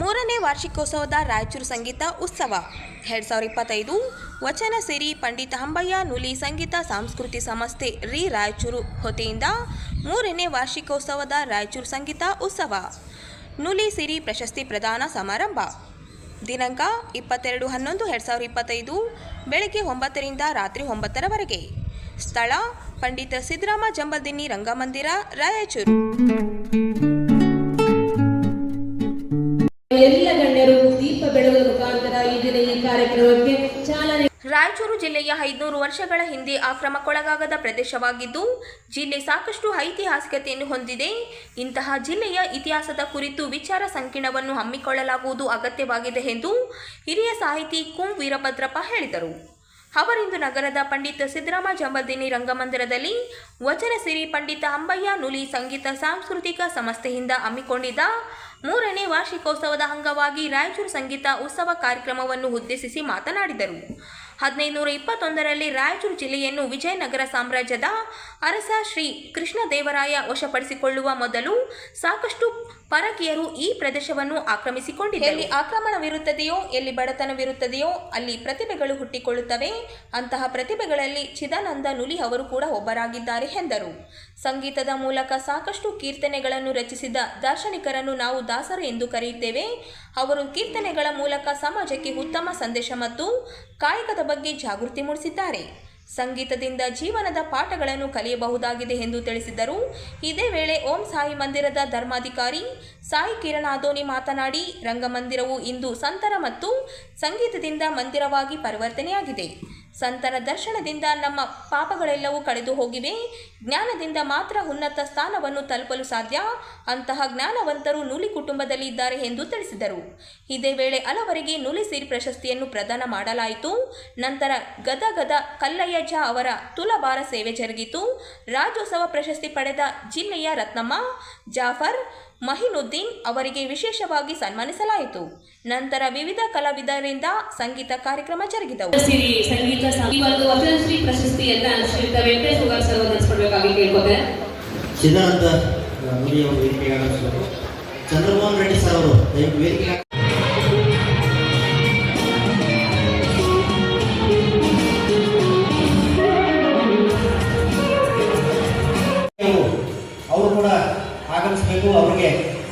ಮೂರನೇ ವಾರ್ಷಿಕೋತ್ಸವದ ರಾಯಚೂರು ಸಂಗೀತ ಉತ್ಸವ. ಎರಡು ಸಾವಿರದ ಇಪ್ಪತ್ತೈದು ವಚನ ಸಿರಿ ಪಂಡಿತ ಹಂಬಯ್ಯ ನುಲಿ ಸಂಗೀತ ಸಾಂಸ್ಕೃತಿ ಸಂಸ್ಥೆ ರಿ ರಾಯಚೂರು ಹೊತೆಯಿಂದ ಮೂರನೇ ವಾರ್ಷಿಕೋತ್ಸವದ ರಾಯಚೂರು ಸಂಗೀತ ಉತ್ಸವ. ನುಲಿ ಸಿರಿ ಪ್ರಶಸ್ತಿ ಪ್ರದಾನ ಸಮಾರಂಭ. ದಿನಾಂಕ ಇಪ್ಪತ್ತೆರಡು ಹನ್ನೊಂದು ಎರಡು ಸಾವಿರದ ಇಪ್ಪತ್ತೈದು ಬೆಳಗ್ಗೆ ಒಂಬತ್ತರಿಂದ ರಾತ್ರಿ ಒಂಬತ್ತರವರೆಗೆ. ಸ್ಥಳ ಪಂಡಿತ ಸಿದ್ದರಾಮ ಜಂಬಲ್ದಿನ್ನಿ ರಂಗಮಂದಿರ ರಾಯಚೂರು. ಎಲ್ಲ ಗಣ್ಯರು ದೀಪ ಬೆಳಗುವ ಮುಖಾಂತರ ಈ ದಿನ ಈ ಕಾರ್ಯಕ್ರಮಕ್ಕೆ ಚಾಲನೆ ರಾಯಚೂರು ಜಿಲ್ಲೆಯ ಐದುನೂರು ವರ್ಷಗಳ ಹಿಂದೆ ಆಕ್ರಮಕ್ಕೊಳಗಾಗದ ಪ್ರದೇಶವಾಗಿದ್ದು ಜಿಲ್ಲೆ ಸಾಕಷ್ಟು ಐತಿಹಾಸಿಕತೆಯನ್ನು ಹೊಂದಿದೆ. ಇಂತಹ ಜಿಲ್ಲೆಯ ಇತಿಹಾಸದ ಕುರಿತು ವಿಚಾರ ಸಂಕಿರಣವನ್ನು ಹಮ್ಮಿಕೊಳ್ಳಲಾಗುವುದು ಅಗತ್ಯವಾಗಿದೆ ಎಂದು ಹಿರಿಯ ಸಾಹಿತಿ ಕುಂ ವೀರಭದ್ರಪ್ಪ ಹೇಳಿದರು. ಅವರಿಂದು ನಗರದ ಪಂಡಿತ ಸಿದ್ದರಾಮ ಜಂಬದಿನಿ ರಂಗಮಂದಿರದಲ್ಲಿ ವಚನ ಸಿರಿ ಪಂಡಿತ ಅಂಬಯ್ಯ ನುಲಿ ಸಂಗೀತ ಸಾಂಸ್ಕೃತಿಕ ಸಂಸ್ಥೆಯಿಂದ ಹಮ್ಮಿಕೊಂಡಿದ್ದ ಮೂರನೇ ವಾರ್ಷಿಕೋತ್ಸವದ ಅಂಗವಾಗಿ ರಾಯಚೂರು ಸಂಗೀತ ಉತ್ಸವ ಕಾರ್ಯಕ್ರಮವನ್ನು ಉದ್ದೇಶಿಸಿ ಮಾತನಾಡಿದರು. ಹದಿನೈದುನೂರ ಇಪ್ಪತ್ತೊಂದರಲ್ಲಿ ರಾಯಚೂರು ಜಿಲ್ಲೆಯನ್ನು ವಿಜಯನಗರ ಸಾಮ್ರಾಜ್ಯದ ಅರಸ ಶ್ರೀ ಕೃಷ್ಣದೇವರಾಯ ವಶಪಡಿಸಿಕೊಳ್ಳುವ ಮೊದಲು ಸಾಕಷ್ಟು ಪರಕೀಯರು ಈ ಪ್ರದೇಶವನ್ನು ಆಕ್ರಮಿಸಿಕೊಂಡಿದ್ದರು. ಎಲ್ಲಿ ಆಕ್ರಮಣವಿರುತ್ತದೆಯೋ, ಎಲ್ಲಿ ಬಡತನವಿರುತ್ತದೆಯೋ, ಅಲ್ಲಿ ಪ್ರತಿಭೆಗಳು ಹುಟ್ಟಿಕೊಳ್ಳುತ್ತವೆ. ಅಂತಹ ಪ್ರತಿಭೆಗಳಲ್ಲಿ ಚಿದಾನಂದ ನುಲಿ ಅವರು ಕೂಡ ಒಬ್ಬರಾಗಿದ್ದಾರೆ ಎಂದರು. ಸಂಗೀತದ ಮೂಲಕ ಸಾಕಷ್ಟು ಕೀರ್ತನೆಗಳನ್ನು ರಚಿಸಿದ ದಾರ್ಶನಿಕರನ್ನು ನಾವು ದಾಸರು ಎಂದು ಕರೆಯುತ್ತೇವೆ. ಅವರು ಕೀರ್ತನೆಗಳ ಮೂಲಕ ಸಮಾಜಕ್ಕೆ ಉತ್ತಮ ಸಂದೇಶ ಮತ್ತು ಕಾಯಕದ ಬಗ್ಗೆ ಜಾಗೃತಿ ಮೂಡಿಸಿದ್ದಾರೆ. ಸಂಗೀತದಿಂದ ಜೀವನದ ಪಾಠಗಳನ್ನು ಕಲಿಯಬಹುದಾಗಿದೆ ಎಂದು ತಿಳಿಸಿದರು. ಇದೇ ವೇಳೆ ಓಂ ಸಾಯಿ ಮಂದಿರದ ಧರ್ಮಾಧಿಕಾರಿ ಸಾಯಿ ಕಿರಣ್ ಆದೋನಿ ಮಾತನಾಡಿ, ರಂಗಮಂದಿರವು ಇಂದು ಸಂತರ ಮತ್ತು ಸಂಗೀತದಿಂದ ಮಂದಿರವಾಗಿ ಪರಿವರ್ತನೆಯಾಗಿದೆ. ಸಂತರ ದರ್ಶನದಿಂದ ನಮ್ಮ ಪಾಪಗಳೆಲ್ಲವೂ ಕಳೆದು ಹೋಗಿವೆ. ಜ್ಞಾನದಿಂದ ಮಾತ್ರ ಉನ್ನತ ಸ್ಥಾನವನ್ನು ತಲುಪಲು ಸಾಧ್ಯ. ಅಂತಹ ಜ್ಞಾನವಂತರು ನುಲಿ ಕುಟುಂಬದಲ್ಲಿ ಇದ್ದಾರೆ ಎಂದು ತಿಳಿಸಿದರು. ಇದೇ ವೇಳೆ ಹಲವರಿಗೆ ನುಲಿ ಸಿರಿ ಪ್ರಶಸ್ತಿಯನ್ನು ಪ್ರದಾನ ಮಾಡಲಾಯಿತು. ನಂತರ ಗದಗದ ಕಲ್ಲಯ್ಯಜ ಅವರ ತುಲಭಾರ ಸೇವೆ ಜರುಗಿತು. ರಾಜ್ಯೋತ್ಸವ ಪ್ರಶಸ್ತಿ ಪಡೆದ ಜಿಲ್ಲೆಯ ರತ್ನಮ್ಮ, ಜಾಫರ್ ಮಹಿನುದ್ದೀನ್ ಅವರಿಗೆ ವಿಶೇಷವಾಗಿ ಸನ್ಮಾನಿಸಲಾಯಿತು. ನಂತರ ವಿವಿಧ ಕಲಾವಿದರಿಂದ ಸಂಗೀತ ಕಾರ್ಯಕ್ರಮ ಜರುಗಿದವು. ಸಂಗೀತ ವಚನಶ್ರೀ ಪ್ರಶಸ್ತಿಯನ್ನ ಶ್ರೀಯುತ ವೆಂಕಟೇಶ್ ಸರ್ ನಡೆಸ್ಕೊಡ್ಬೇಕಾಗಿ ವೇದಿಕೆಗೆ ಚಂದ್ರಮೋಹನ್ ರೆಡ್ಡಿ ಸರ್ ಅವರು ದಯವಿಟ್ಟು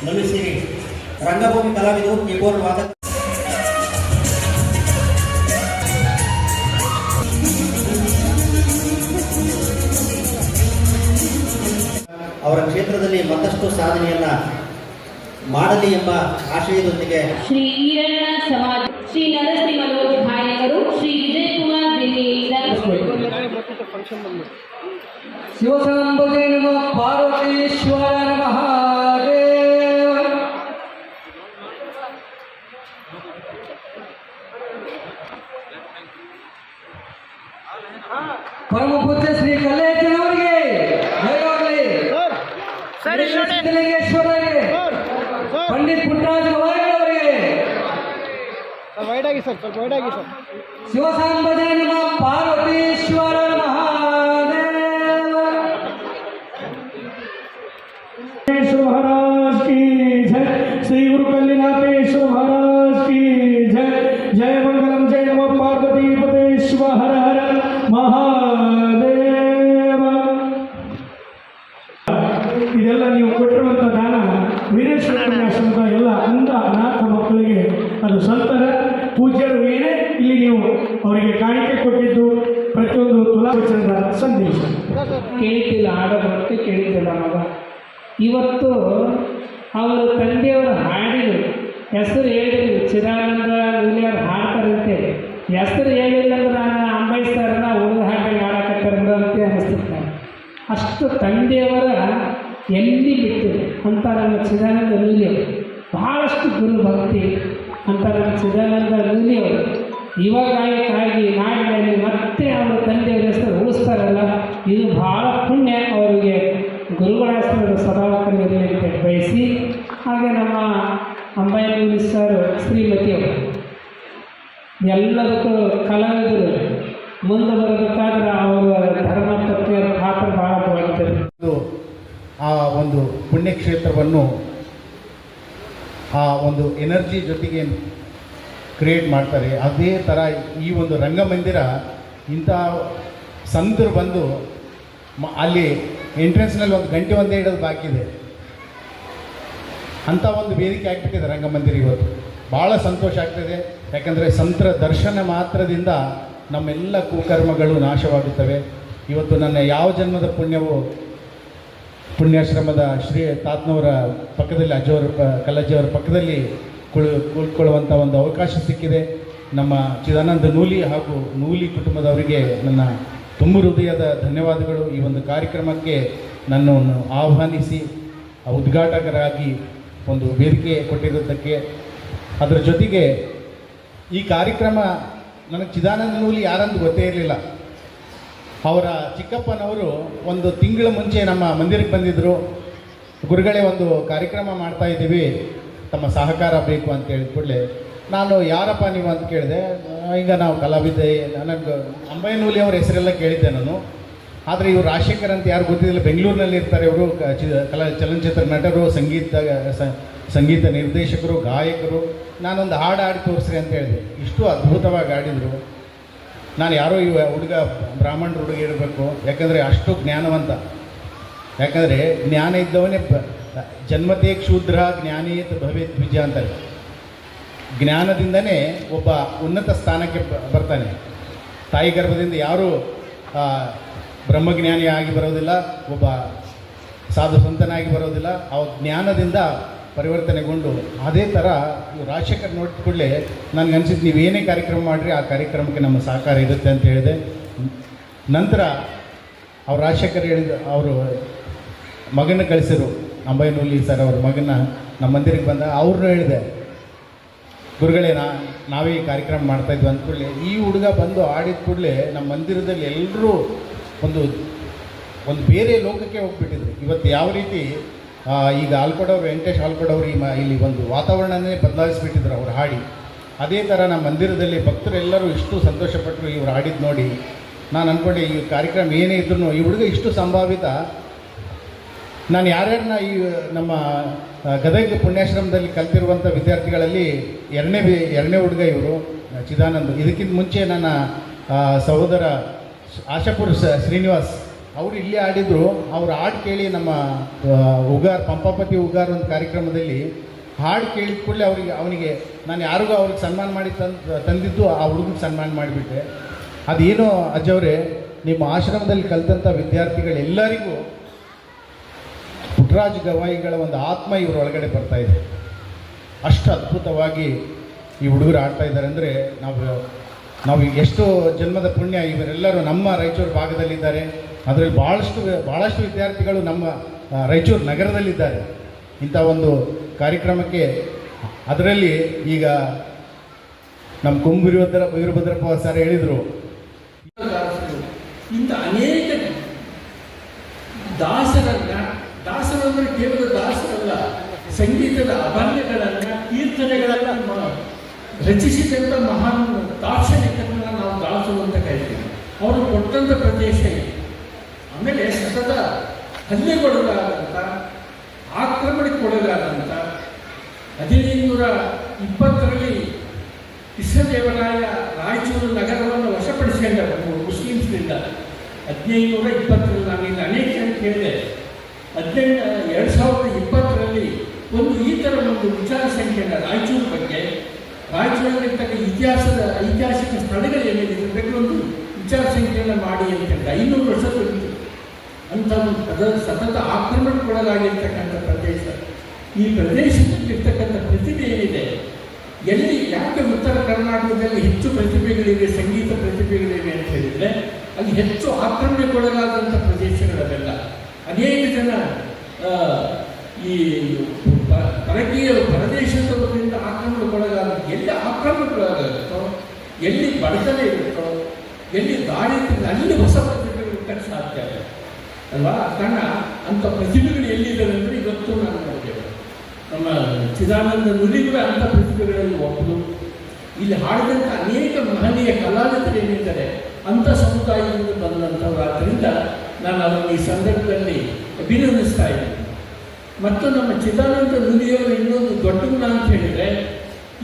ನಮಿಸಿ ರಂಗಭೂಮಿ ಕಲಾವಿದರು ಕೀಬೋರ್ಡ್ ವಾದಕ ಅವರ ಕ್ಷೇತ್ರದಲ್ಲಿ ಮತ್ತಷ್ಟು ಸಾಧನೆಯನ್ನ ಮಾಡಲಿ ಎಂಬ ಆಶಯದೊಂದಿಗೆ ಶ್ರೀ ಈರಣ್ಣ ಸಮಾಜ ಶ್ರೀ ನರಶ್ರೀ ಮನೋಜ್ ಭಾಯಕರು ಶ್ರೀ ವಿಜಯ್ ಕುಮಾರ್ ದಿಲ್ಲಿಯಿಂದ ಶಿವಶಂಭುಜೇ ನಮಃ ಪಾರ್ವತೀಶ್ವರ ನಮಃ. ಪರಮ ಪೂಜ್ಯ ಶ್ರೀ ಕಲ್ಲೇಶ್ವರವರಿಗೆ ಜಯವಾಗಲಿ ಸಿದ್ದಲಿಂಗೇಶ್ವರರಿಗೆ ಪಂಡಿತ್ ಪುಟ್ಟರಾಜ ಗವಾಯಿಗಳವರಿಗೆ ವೈಡ್ ಆಗಿ ಸರ್ ಸ್ವಲ್ಪ ವೈಡ್ ಆಗಿ ಸರ್. ಶಿವಸಾಂಬಜಯ ನಮ ಪಾರ್ವತೀಶ್ವರ ಕೇಳಿದ್ದಿಲ್ಲ ಹಾಡೋದು ಮತ್ತೆ ಕೇಳಿದ್ದಿಲ್ಲ ಮಗ ಇವತ್ತು ಅವರ ತಂದೆಯವರು ಹಾಡಿದರು. ಹೆಸರು ಹೇಳಿದ್ರು ಚಿದಾನಂದ ನೂಲಿಯವ್ರು ಹಾಡ್ತಾರಂತೆ ಹೆಸರು ಹೇಳಿಲ್ಲ ಅಂದ್ರೆ ನಾನು ಅಂಬೈಸ್ತಾರನ್ನ ಹಾಡಿಗೆ ಹಾಡಕತ್ತಾರ ಅಂತ ಅನಿಸ್ತಿರ್ತಾರೆ ಅಷ್ಟು ತಂದೆಯವರ ಎಲ್ಲಿ ಬಿಟ್ಟು ಅಂತ ನಮ್ಮ ಚಿದಾನಂದ ನೂಲಿಯವರು ಬಹಳಷ್ಟು ಗುರು ಭಕ್ತಿ ಅಂತ ನಮ್ಮ ಚಿದಾನಂದ ಯುವಗಾಯಕಾಗಿ ನಾಡಿನಲ್ಲಿ ಮತ್ತೆ ಅವರ ತಂದೆಯವರ ಹೆಸರು ಉಳಿಸ್ತಾರಲ್ಲ, ಇದು ಬಹಳ ಪುಣ್ಯ. ಅವರಿಗೆ ಗುರುಗಳ ಹೆಸರು ಸದಾಕಲಿರಲಿ ಅಂತ ಬಯಸಿ, ಹಾಗೆ ನಮ್ಮ ಅಂಬಾಯಿ ಸರ್ ಶ್ರೀಮತಿಯವರು ಎಲ್ಲದಕ್ಕೂ ಕಲಾವಿದರು. ಮುಂದೆ ಬರಬೇಕಾದ್ರೆ ಅವರು ಧರ್ಮ ತತ್ವ ಪಾತ್ರ ಬಹಳ ದೊಡ್ಡದು ಆ ಒಂದು ಪುಣ್ಯಕ್ಷೇತ್ರವನ್ನು, ಆ ಒಂದು ಎನರ್ಜಿ ಜೊತೆಗೆ ಕ್ರಿಯೇಟ್ ಮಾಡ್ತಾರೆ. ಅದೇ ಥರ ಈ ಒಂದು ರಂಗಮಂದಿರ ಇಂಥ ಸಂತರು ಬಂದು ಮ ಅಲ್ಲಿ ಎಂಟ್ರೆನ್ಸ್ನಲ್ಲಿ ಒಂದು ಗಂಟೆ ಒಂದೇ ಇಡೋದು ಬಾಕಿ ಇದೆ. ಅಂಥ ಒಂದು ವೇದಿಕೆ ಆಗ್ಬಿಟ್ಟಿದೆ ರಂಗಮಂದಿರ ಇವತ್ತು. ಭಾಳ ಸಂತೋಷ ಆಗ್ತಿದೆ. ಯಾಕಂದರೆ ಸಂತರ ದರ್ಶನ ಮಾತ್ರದಿಂದ ನಮ್ಮೆಲ್ಲ ಕುಕರ್ಮಗಳು ನಾಶವಾಗುತ್ತವೆ. ಇವತ್ತು ನನ್ನ ಯಾವ ಜನ್ಮದ ಪುಣ್ಯವು ಪುಣ್ಯಾಶ್ರಮದ ಶ್ರೀ ತಾತ್ನವರ ಪಕ್ಕದಲ್ಲಿ ಅಜ್ಜವರ ಕಲ್ಲಜ್ಜಿಯವರ ಪಕ್ಕದಲ್ಲಿ ಕುಳ್ ಒಂದು ಅವಕಾಶ ಸಿಕ್ಕಿದೆ. ನಮ್ಮ ಚಿದಾನಂದ ನೂಲಿ ಹಾಗೂ ನೂಲಿ ಕುಟುಂಬದವರಿಗೆ ನನ್ನ ತುಂಬ ಹೃದಯದ ಧನ್ಯವಾದಗಳು. ಈ ಒಂದು ಕಾರ್ಯಕ್ರಮಕ್ಕೆ ನನ್ನನ್ನು ಆಹ್ವಾನಿಸಿ, ಉದ್ಘಾಟಕರಾಗಿ ಒಂದು ವೇದಿಕೆ ಕೊಟ್ಟಿರೋದಕ್ಕೆ ಅದರ ಜೊತೆಗೆ ಈ ಕಾರ್ಯಕ್ರಮ ನನಗೆ ಚಿದಾನಂದ ನೂಲಿ ಯಾರಂದು ಗೊತ್ತೇ ಇರಲಿಲ್ಲ. ಅವರ ಚಿಕ್ಕಪ್ಪನವರು ಒಂದು ತಿಂಗಳ ಮುಂಚೆ ನಮ್ಮ ಮಂದಿರಕ್ಕೆ ಬಂದಿದ್ದರು ಗುರುಗಳೇ ಒಂದು ಕಾರ್ಯಕ್ರಮ ಮಾಡ್ತಾ ಇದ್ದೀವಿ. ತಮ್ಮ ಸಹಕಾರ ಬೇಕು ಅಂತ ಹೇಳಿದ ಕೂಡಲೇ, ನಾನು ಯಾರಪ್ಪ ನೀವು ಅಂತ ಕೇಳಿದೆ, ಈಗ ನಾವು ಕಲಾವಿದೆ, ನನಗೆ ಅಂಬೈನೂಲಿ ಅವ್ರ ಹೆಸರೆಲ್ಲ ಕೇಳಿದ್ದೆ ನಾನು. ಆದರೆ ಇವರು ರಾಜಶೇಖರ್ ಅಂತ ಯಾರು ಗೊತ್ತಿದ್ದಿಲ್ಲ, ಬೆಂಗಳೂರಿನಲ್ಲಿ ಇರ್ತಾರೆ ಇವರು ಕಲಾ, ಚಲನಚಿತ್ರ ನಟರು, ಸಂಗೀತ ಸಂಗೀತ ನಿರ್ದೇಶಕರು, ಗಾಯಕರು. ನಾನೊಂದು ಹಾಡು ಹಾಡಿ ತೋರಿಸ್ರಿ ಅಂತ ಹೇಳಿದೆ. ಇಷ್ಟು ಅದ್ಭುತವಾಗಿ ಹಾಡಿದರು. ನಾನು ಯಾರೋ ಇವ ಹುಡುಗ, ಬ್ರಾಹ್ಮಣರು ಹುಡುಗ ಇರಬೇಕು. ಯಾಕಂದರೆ ಅಷ್ಟು ಜ್ಞಾನವಂತ. ಯಾಕಂದರೆ ಜ್ಞಾನ ಇದ್ದವನೇ ಜನ್ಮತೇ ಕ್ಷೂದ್ರ ಜ್ಞಾನೇತ ಭವೇತ್ ದ್ವಿಜ ಅಂತಾರೆ. ಜ್ಞಾನದಿಂದನೇ ಒಬ್ಬ ಉನ್ನತ ಸ್ಥಾನಕ್ಕೆ ಬರ್ತಾನೆ. ತಾಯಿ ಗರ್ಭದಿಂದ ಯಾರೂ ಆ, ಬ್ರಹ್ಮಜ್ಞಾನಿ ಆಗಿ ಬರೋದಿಲ್ಲ ಒಬ್ಬ ಸಾಧು ಸಂತನಾಗಿ ಬರೋದಿಲ್ಲ. ಅವ ಜ್ಞಾನದಿಂದ ಪರಿವರ್ತನೆಗೊಂಡು ಅದೇ ಥರ ರಾಜಶೇಖರ್ ನೋಡಿದ ಕೂಡಲೇ ನನಗೆ ಅನ್ಸಿದ್ದು ನೀವು ಏನೇ ಕಾರ್ಯಕ್ರಮ ಮಾಡಿರಿ ಆ ಕಾರ್ಯಕ್ರಮಕ್ಕೆ ನಮ್ಮ ಸಹಕಾರ ಇರುತ್ತೆ ಅಂತ ಹೇಳಿದೆ. ನಂತರ ಅವ್ರು ರಾಜಶೇಖರ್ ಹೇಳಿದ ಅವರು ಮಗನ ಕಳಿಸಿರು ಅಂಬೈನೂಲಿ ಸರ್ ಅವ್ರ ಮಗನ ನಮ್ಮ ಮಂದಿರಕ್ಕೆ ಬಂದ ಅವ್ರನ್ನೂ ಹೇಳಿದೆ, ಗುರುಗಳೇ, ನಾ, ನಾವೇ ಈ ಕಾರ್ಯಕ್ರಮ ಮಾಡ್ತಾಯಿದ್ವಿ ಅಂದ್ಕೂಡಲೇ ಈ ಹುಡುಗ ಬಂದು ಆಡಿದ ಕೂಡಲೇ ನಮ್ಮ ಮಂದಿರದಲ್ಲಿ ಎಲ್ಲರೂ ಒಂದು ಒಂದು ಬೇರೆ ಲೋಕಕ್ಕೆ ಹೋಗ್ಬಿಟ್ಟಿದ್ರು. ಇವತ್ತು ಯಾವ ರೀತಿ ಈಗ ಆಲ್ಕೊಡವ್ರು ವೆಂಕಟೇಶ್ ಆಲ್ಕೊಡವ್ರು ಈ ಮ, ಇಲ್ಲಿ ಒಂದು ವಾತಾವರಣನೇ ಬದಲಾಯಿಸ್ಬಿಟ್ಟಿದ್ರು ಅವ್ರು ಹಾಡಿ. ಅದೇ ಥರ ನಮ್ಮ ಮಂದಿರದಲ್ಲಿ ಭಕ್ತರೆಲ್ಲರೂ ಇಷ್ಟು ಸಂತೋಷಪಟ್ಟರು ಇವ್ರು ಹಾಡಿದ್ದು ನೋಡಿ. ನಾನು ಅಂದ್ಕೊಂಡೆ ಈ ಕಾರ್ಯಕ್ರಮ ಏನೇ ಇದ್ರೂ ಈ ಹುಡುಗ ಇಷ್ಟು ಸಂಭಾವಿತ ನಾನು ಯಾರ್ಯಾರನ್ನ ಈ ನಮ್ಮ ಗದಗ ಪುಣ್ಯಾಶ್ರಮದಲ್ಲಿ ಕಲ್ತಿರುವಂಥ ವಿದ್ಯಾರ್ಥಿಗಳಲ್ಲಿ ಎರಡನೇ ಎರಡನೇ ಹುಡುಗ ಇವರು ಚಿದಾನಂದ್. ಇದಕ್ಕಿಂತ ಮುಂಚೆ ನನ್ನ ಸಹೋದರ ಆಶಾಪುರ ಶ್ರೀನಿವಾಸ್, ಅವರು ಇಲ್ಲೇ ಆಡಿದ್ರು. ಅವ್ರ ಹಾಡು ಕೇಳಿ ನಮ್ಮ ಉಗಾರ್, ಪಂಪಾಪತಿ ಉಗಾರ್ ಒಂದು ಕಾರ್ಯಕ್ರಮದಲ್ಲಿ ಹಾಡು ಕೇಳಿದ ಕೂಡಲೇ ಅವರಿಗೆ, ಅವನಿಗೆ, ನಾನು ಯಾರಿಗೂ ಅವ್ರಿಗೆ ಸನ್ಮಾನ ಮಾಡಿ ತಂದು, ತಂದಿದ್ದು ಆ ಹುಡುಗನ ಸನ್ಮಾನ ಮಾಡಿಬಿಟ್ಟೆ. ಅದೇನೋ ಅಜ್ಜವರೇ, ನಿಮ್ಮ ಆಶ್ರಮದಲ್ಲಿ ಕಲಿತಂಥ ವಿದ್ಯಾರ್ಥಿಗಳೆಲ್ಲರಿಗೂ ಪುಟ್ಟರಾಜ್ ಗವಾಯಿಗಳ ಒಂದು ಆತ್ಮ ಇವರು ಒಳಗಡೆ ಬರ್ತಾ ಇದೆ. ಅಷ್ಟು ಅದ್ಭುತವಾಗಿ ಈ ಹುಡುಗರು ಆಡ್ತಾ ಇದ್ದಾರೆ ಅಂದರೆ ನಾವು ನಾವು ಎಷ್ಟು ಜನ್ಮದ ಪುಣ್ಯ ಇವರೆಲ್ಲರೂ ನಮ್ಮ ರಾಯಚೂರು ಭಾಗದಲ್ಲಿದ್ದಾರೆ. ಅದರಲ್ಲಿ ಭಾಳಷ್ಟು ಭಾಳಷ್ಟು ವಿದ್ಯಾರ್ಥಿಗಳು ನಮ್ಮ ರಾಯಚೂರು ನಗರದಲ್ಲಿದ್ದಾರೆ. ಇಂಥ ಒಂದು ಕಾರ್ಯಕ್ರಮಕ್ಕೆ ಅದರಲ್ಲಿ ಈಗ ನಮ್ಮ ಕುಂಭ ವೀರಭದ್ರ, ವೀರಭದ್ರಪ್ಪ ಸರ್ ಹೇಳಿದರು. ದಾಸರು ಇಂಥ ಅನೇಕ ದಾಸರನ್ನ ದಾಸರಂದ್ರೆ ಕೇವಲ ದಾಸರಲ್ಲ, ಸಂಗೀತದ ಅಭಂಗಗಳನ್ನ, ಕೀರ್ತನೆಗಳನ್ನ ರಚಿಸಿದಂತ ಮಹಾನ್ ದಾರ್ಶನಿಕರನ್ನ ನಾವು ದಾಸರು ಅಂತ ಕರಿತೀವಿ ಅವರು ಕೊಟ್ಟಂಥ ಪ್ರದೇಶ ಆಮೇಲೆ ಸತತ ಹಲ್ಲೆಗೊಳಗಾದಂಥ ಆಕ್ರಮಣಕ್ಕೊಳಗಾದಂಥ ಹದಿನೈದುನೂರ ಇಪ್ಪತ್ತರಲ್ಲಿ ಕೃಷ್ಣದೇವರಾಯ ರಾಯಚೂರು ನಗರವನ್ನು ವಶಪಡಿಸಿಕೊಂಡು ಮುಸ್ಲಿಮ್ಸ್ನಿಂದ ಹದಿನೈದುನೂರ ಇಪ್ಪತ್ತರಲ್ಲಿ ನಾನು ಇಲ್ಲಿ ಅನೇಕ ಕೇಳಿದೆ ಹದಿನೆಂಟು ಎರಡು ಸಾವಿರದ ಇಪ್ಪತ್ತರಲ್ಲಿ ಒಂದು ಈ ಥರ ಒಂದು ವಿಚಾರ ಸಂಖ್ಯೆಯನ್ನು ರಾಯಚೂರು ಬಗ್ಗೆ ರಾಯಚೂರಿನಲ್ಲಿರ್ತಕ್ಕ ಇತಿಹಾಸದ ಐತಿಹಾಸಿಕ ಸ್ಥಳಗಳು ಏನಿದೆ ಬಗ್ಗೆ ಒಂದು ವಿಚಾರ ಸಂಖ್ಯೆಯನ್ನು ಮಾಡಿ ಅಂತ ಐನೂರು ವರ್ಷ ತುಂಬಿತು ಅಂಥ ಒಂದು ಪದ ಸತತ ಆಕ್ರಮಣಕ್ಕೊಳಗಾಗಿರ್ತಕ್ಕಂಥ ಪ್ರದೇಶ. ಈ ಪ್ರದೇಶದಲ್ಲಿರ್ತಕ್ಕಂಥ ಪ್ರತಿಭೆ ಏನಿದೆ, ಎಲ್ಲಿ ಯಾಕೆ ಉತ್ತರ ಕರ್ನಾಟಕದಲ್ಲಿ ಹೆಚ್ಚು ಪ್ರತಿಭೆಗಳಿವೆ ಸಂಗೀತ ಪ್ರತಿಭೆಗಳಿವೆ ಅಂತ ಹೇಳಿದರೆ, ಅಲ್ಲಿ ಹೆಚ್ಚು ಆಕ್ರಮಣಕ್ಕೊಳಗಾದಂಥ ಪ್ರದೇಶಗಳವೆಲ್ಲ. ಅನೇಕ ಜನ ಈ ಪರಕೀಯ ಪರದೇಶದವರಿಂದ ಆಕ್ರಮಣಕ್ಕೊಳಗಾದ ಎಲ್ಲಿ ಆಕ್ರಮಣಕ್ಕೊಳಗಾಗುತ್ತೋ ಎಲ್ಲಿ ಬಡತನ ಇರುತ್ತೋ, ಎಲ್ಲಿ ದಾಳಿ ಅಲ್ಲಿ ಹೊಸ ಪ್ರತಿಭೆಗಳು ಹುಟ್ಟಕ್ಕೆ ಸಾಧ್ಯ ಆಗುತ್ತೆ ಅಲ್ವಾ? ಕಾರಣ ಅಂಥ ಪ್ರತಿಭೆಗಳು ಎಲ್ಲಿದ್ದಾವೆ ಅಂದರೆ ಇವತ್ತು ನಾನು ನೋಡ್ತೇವೆ ನಮ್ಮ ಚಿದಾನಂದ ನುಲಿಗಳ ಅಂಥ ಪ್ರತಿಭೆಗಳಲ್ಲಿ ಒಬ್ಬರು ಇಲ್ಲಿ ಹಾಡಿದಂಥ ಅನೇಕ ಮಹನೀಯ ಕಲಾವಿದರು ಏನಿದ್ದಾರೆ, ಅಂಥ ಸಮುದಾಯದಿಂದ ಬಂದಂಥವ್ರು. ಆದ್ದರಿಂದ ನಾನು ಅವರನ್ನು ಈ ಸಂದರ್ಭದಲ್ಲಿ ಅಭಿನಂದಿಸ್ತಾ ಇದ್ದೀನಿ. ಮತ್ತು ನಮ್ಮ ಚಿದಾನಂದ ನುಲಿಯವರು ಇನ್ನೊಂದು ದೊಡ್ಡ ಗುಣ ಅಂತ ಹೇಳಿದರೆ,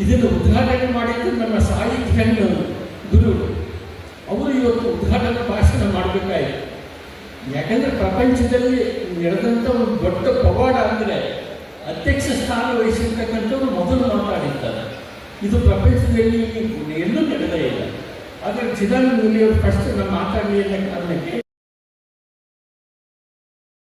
ಇದನ್ನು ಉದ್ಘಾಟನೆ ಮಾಡಿದ್ದು ನಮ್ಮ ಸಾಹಿತ್ಯ ಗುರು. ಅವರು ಇವತ್ತು ಉದ್ಘಾಟನಾ ಭಾಷಣ ಮಾಡಬೇಕಾಯಿತು ಯಾಕಂದರೆ ಪ್ರಪಂಚದಲ್ಲಿ ನಡೆದಂಥ ಒಂದು ದೊಡ್ಡ ಪವಾಡ ಅಂದರೆ ಅಧ್ಯಕ್ಷ ಸ್ಥಾನ ವಹಿಸಿರ್ತಕ್ಕಂಥವ್ರು ಮೊದಲು ಮಾತಾಡಿದ್ದಾರೆ ಇದು ಪ್ರಪಂಚದಲ್ಲಿ ಎಲ್ಲೂ ನಡೆದೇ ಇಲ್ಲ. ಆದರೆ ಚಿದಾನಂದ ಮುನಿಯವರು ಫಸ್ಟ್ ನಮ್ಮ ಮಾತಾಡಲಿ ಅನ್ನೋ ಕಾರಣಕ್ಕೆ